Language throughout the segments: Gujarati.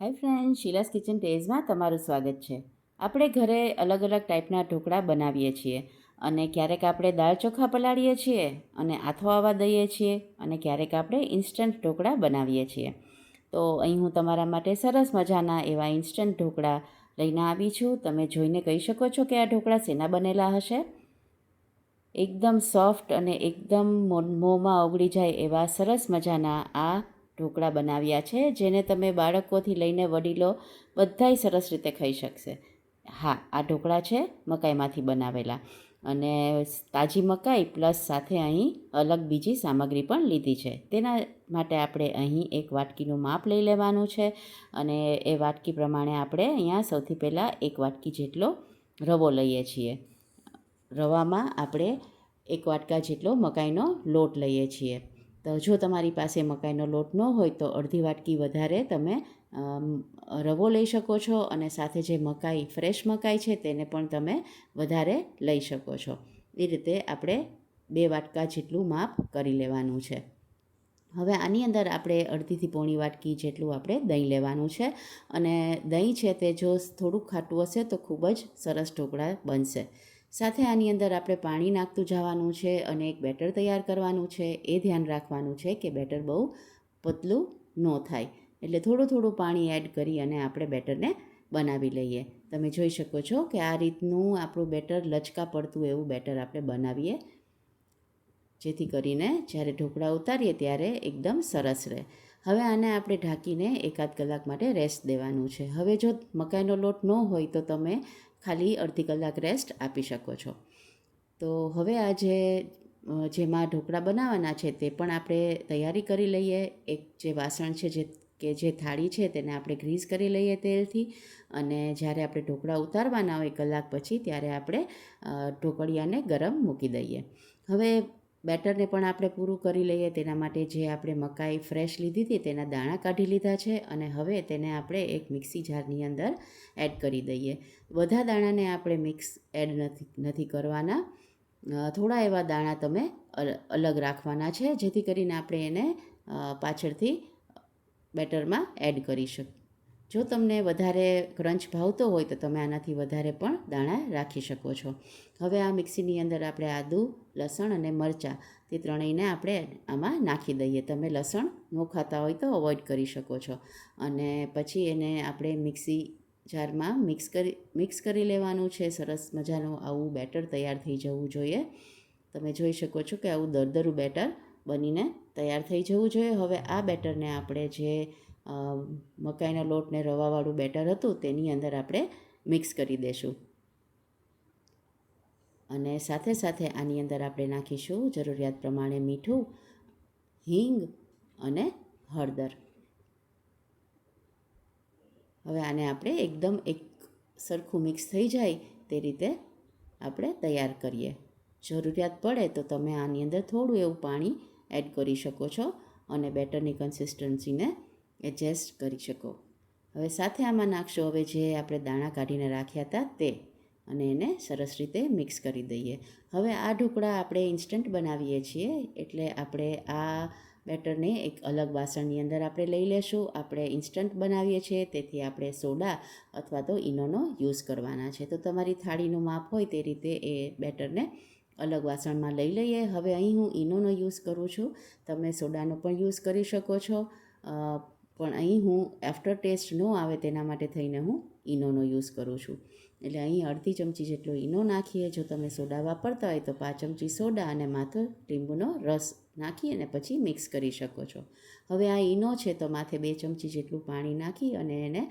હાય ફ્રેન્ડ, શીલાસ કિચન ટેઝમાં તમારું સ્વાગત છે. આપણે ઘરે અલગ અલગ ટાઈપના ઢોકળા બનાવીએ છીએ અને ક્યારેક આપણે દાળ ચોખા પલાળીએ છીએ અને આથો આવવા દઈએ છીએ અને ક્યારેક આપણે ઇન્સ્ટન્ટ ઢોકળા બનાવીએ છીએ. તો અહીં હું તમારા માટે સરસ મજાના એવા ઇન્સ્ટન્ટ ઢોકળા લઈને આવી છું. તમે જોઈને કહી શકો છો કે આ ઢોકળા શેના બનેલા હશે? એકદમ સોફ્ટ અને એકદમ મોંમાં ઓગળી જાય એવા સરસ મજાના આ ઢોકળા બનાવ્યા છે, જેને તમે બાળકોથી લઈને વડીલો બધાય સરસ રીતે ખાઈ શકશે. હા, આ ઢોકળા છે, મકાઈમાંથી બનાવેલા. અને તાજી મકાઈ પ્લસ સાથે અહીં અલગ બીજી સામગ્રી પણ લીધી છે. તેના માટે આપણે અહીં એક વાટકીનું માપ લઈ લેવાનું છે અને એ વાટકી પ્રમાણે આપણે અહીંયા સૌથી પહેલાં એક વાટકી જેટલો રવો લઈએ છીએ. રવામાં આપણે એક વાટકા જેટલો મકાઈનો લોટ લઈએ છીએ. તો જો તમારી પાસે મકાઈનો લોટ ન હોય તો અડધી વાટકી વધારે તમે રવો લઈ શકો છો અને સાથે જે મકાઈ, ફ્રેશ મકાઈ છે તેને પણ તમે વધારે લઈ શકો છો. એ રીતે આપણે બે વાટકા જેટલું માપ કરી લેવાનું છે. હવે આની અંદર આપણે અડધીથી પોણી વાટકી જેટલું આપણે દહીં લેવાનું છે અને દહીં છે તે જો થોડુંક ખાટું હશે તો ખૂબ જ સરસ ઢોકળા બનશે. સાથે આની અંદર આપણે પાણી નાખતું જવાનું છે અને એક બેટર તૈયાર કરવાનું છે. એ ધ્યાન રાખવાનું છે કે બેટર બહુ પતલું ન થાય. એટલે થોડું થોડું પાણી એડ કરી અને આપણે બેટરને બનાવી લઈએ. તમે જોઈ શકો છો કે આ રીતનું આપણું બેટર લચકા પડતું એવું બેટર આપણે બનાવીએ. જેથી કરીને જ્યારે ઢોકળા ઉતારીએ ત્યારે એકદમ સરસ રહે. હવે આને આપણે ઢાંકીને એકાદ કલાક માટે રેસ્ટ દેવાનું છે. હવે જો મકાઈનો લોટ ન હોય તો તમે ખાલી અડધી કલાક રેસ્ટ આપી શકો છો. તો હવે આજે જેમાં ઢોકળા બનાવવાના છે તે પણ આપણે તૈયારી કરી લઈએ. એક જે વાસણ છે જે, કે જે થાળી છે તેને આપણે ગ્રીસ કરી લઈએ તેલથી અને જ્યારે આપણે ઢોકળા ઉતારવાના હોય કલાક પછી ત્યારે આપણે ઢોકળિયાને ગરમ મૂકી દઈએ. હવે બેટરને પણ આપણે પૂરું કરી લઈએ તેના માટે જે આપણે મકાઈ ફ્રેશ લીધી હતી તેના દાણા કાઢી લીધા છે અને હવે તેને આપણે એક મિક્સી જારની અંદર એડ કરી દઈએ. બધા દાણાને આપણે મિક્સ એડ નથી નથી કરવાના. થોડા એવા દાણા તમે અલગ રાખવાના છે જેથી કરીને આપણે એને પાછળથી બેટરમાં એડ કરી શકીએ. જો તમને વધારે ક્રંચ ભાવતો હોય તો તમે આનાથી વધારે પણ દાણા રાખી શકો છો. હવે આ મિક્સીની અંદર આપણે આદું, લસણ અને મરચાં, તે ત્રણેયને આપણે આમાં નાખી દઈએ. તમે લસણ ન ખાતા હોય તો અવોઇડ કરી શકો છો. અને પછી એને આપણે મિક્સી જારમાં મિક્સ કરી મિક્સ કરી લેવાનું છે. સરસ મજાનું આવું બેટર તૈયાર થઈ જવું જોઈએ. તમે જોઈ શકો છો કે આવું દરદરું બેટર બનીને તૈયાર થઈ જવું જોઈએ. હવે આ બેટરને આપણે જે મકાઈના લોટને રવાવાળું બેટર હતું તેની અંદર આપણે મિક્સ કરી દઈશું અને સાથે સાથે આની અંદર આપણે નાખીશું જરૂરિયાત પ્રમાણે મીઠું, હિંગ અને હળદર. હવે આને આપણે એકદમ એક સરખું મિક્સ થઈ જાય તે રીતે આપણે તૈયાર કરીએ. જરૂરિયાત પડે તો તમે આની અંદર થોડું એવું પાણી એડ કરી શકો છો અને બેટરની કન્સિસ્ટન્સીને એડજસ્ટ કરી શકો. હવે સાથે આમાં નાખશો હવે જે આપણે દાણા કાઢીને રાખ્યા હતા તે અને એને સરસ રીતે મિક્સ કરી દઈએ. હવે આ ઢોકળા આપણે ઇન્સ્ટન્ટ બનાવીએ છીએ એટલે આપણે આ બેટરને એક અલગ વાસણની અંદર આપણે લઈ લેશું. આપણે ઇન્સ્ટન્ટ બનાવીએ છીએ, તેથી આપણે સોડા અથવા તો ઈનોનો યુઝ કરવાના છે. તો તમારી થાળીનું માપ હોય તે રીતે એ બેટરને અલગ વાસણમાં લઈ લઈએ. હવે અહીં હું ઈનોનો યુઝ કરું છું. તમે સોડાનો પણ યુઝ કરી શકો છો. પણ અહીં હું આફ્ટર ટેસ્ટ ન આવે તેના માટે થઈને હું ઈનોનો યુઝ કરું છું. એટલે અહીં અડધી ચમચી જેટલો ઈનો નાખીએ. જો તમે સોડા વાપરતા હોય તો પાંચ ચમચી સોડા અને માથે લીંબુનો રસ નાખી અને પછી મિક્સ કરી શકો છો. હવે આ ઈનો છે તો માથે બે ચમચી જેટલું પાણી નાખી અને એને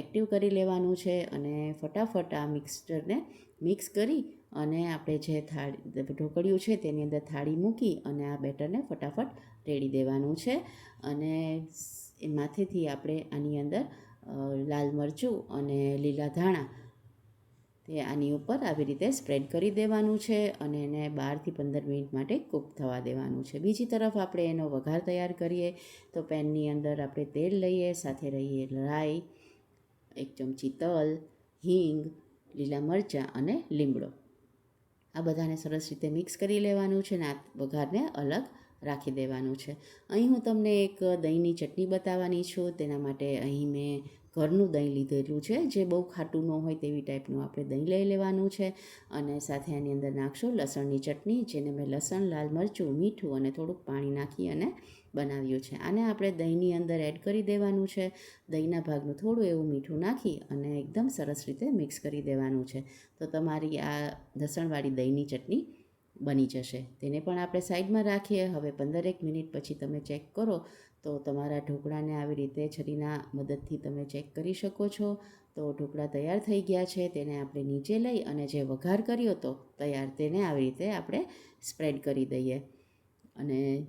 એક્ટિવ કરી લેવાનું છે અને ફટાફટ આ મિક્સચરને મિક્સ કરી અને આપણે જે થાળી, ઢોકળિયું છે તેની અંદર થાળી મૂકી અને આ બેટરને ફટાફટ રેડી દેવાનું છે. અને એ માથેથી આપણે આની અંદર લાલ મરચું અને લીલા ધાણા તે આની ઉપર આવી રીતે સ્પ્રેડ કરી દેવાનું છે અને એને બારથી પંદર મિનિટ માટે કૂક થવા દેવાનું છે. બીજી તરફ આપણે એનો વઘાર તૈયાર કરીએ તો પેનની અંદર આપણે તેલ લઈએ, સાથે રહીએ રાઈ, એક ચમચી તલ, હિંગ, લીલા મરચાં અને લીમડો. આ બધાને સરસ રીતે મિક્સ કરી લેવાનું છે ને આ વઘારને અલગ રાખી દેવાનું છે. અહીં હું તમને એક દહીંની ચટણી બતાવવાની છું. તેના માટે અહીં મેં ઘરનું દહીં લીધેલું છે, જે બહુ ખાટું ન હોય તેવી ટાઈપનું આપણે દહીં લઈ લેવાનું છે. અને સાથે આની અંદર નાખશું લસણની ચટણી, જેને મેં લસણ, લાલ મરચું, મીઠું અને થોડુંક પાણી નાખી અને બનાવ્યું છે. આને આપણે દહીંની અંદર એડ કરી દેવાનું છે. દહીંના ભાગનું થોડું એવું મીઠું નાખી અને એકદમ સરસ રીતે મિક્સ કરી દેવાનું છે. તો તમારી આ લસણવાળી દહીંની ચટણી બની જશે. તેને પણ આપણે સાઈડમાં રાખીએ. હવે પંદરેક મિનિટ પછી તમે ચેક કરો તો તમારા ઢોકળાને આવી રીતે છરીના મદદથી તમે ચેક કરી શકો છો. તો ઢોકળા તૈયાર થઈ ગયા છે. તેને આપણે નીચે લઈ અને જે વઘાર કર્યો હતો તૈયાર તેને આવી રીતે આપણે સ્પ્રેડ કરી દઈએ. અને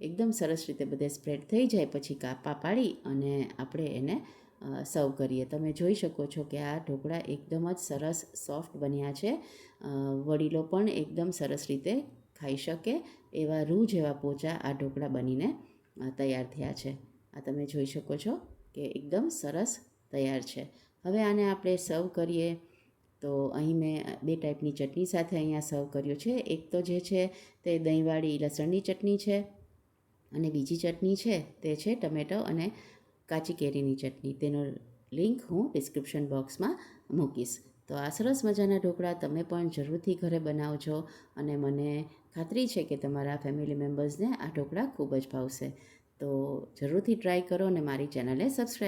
એકદમ સરસ રીતે બધે સ્પ્રેડ થઈ જાય. પછી કાપા પાડી અને આપણે એને સર્વ કરીએ. તમે જોઈ શકો છો કે આ ઢોકળા એકદમ જ સરસ સોફ્ટ બન્યા છે. વડીલો પણ એકદમ સરસ રીતે ખાઈ શકે એવા રૂ જેવા પોચા આ ઢોકળા બનીને તૈયાર થયા છે. આ તમે જોઈ શકો છો કે એકદમ સરસ તૈયાર છે. હવે આને આપણે સર્વ કરીએ. તો અહીં મેં બે ટાઈપની ચટણી સાથે અહીંયા સર્વ કર્યું છે. એક તો જે છે તે દહીંવાળી લસણની ચટણી છે અને બીજી ચટણી છે તે છે ટમેટો અને કાચી કેરીની ચટણી. તેનો લિંક હું ડિસ્ક્રિપ્શન બોક્સમાં મૂકીશ. તો આ સરસ મજાના ઢોકળા તમે પણ જરૂરથી ઘરે બનાવજો અને મને ખાતરી છે કે તમારા ફેમિલી મેમ્બર્સને આ ઢોકળા ખૂબ જ ભાવશે. તો જરૂરથી ટ્રાય કરો અને મારી ચેનલને સબસ્ક્રાઈબ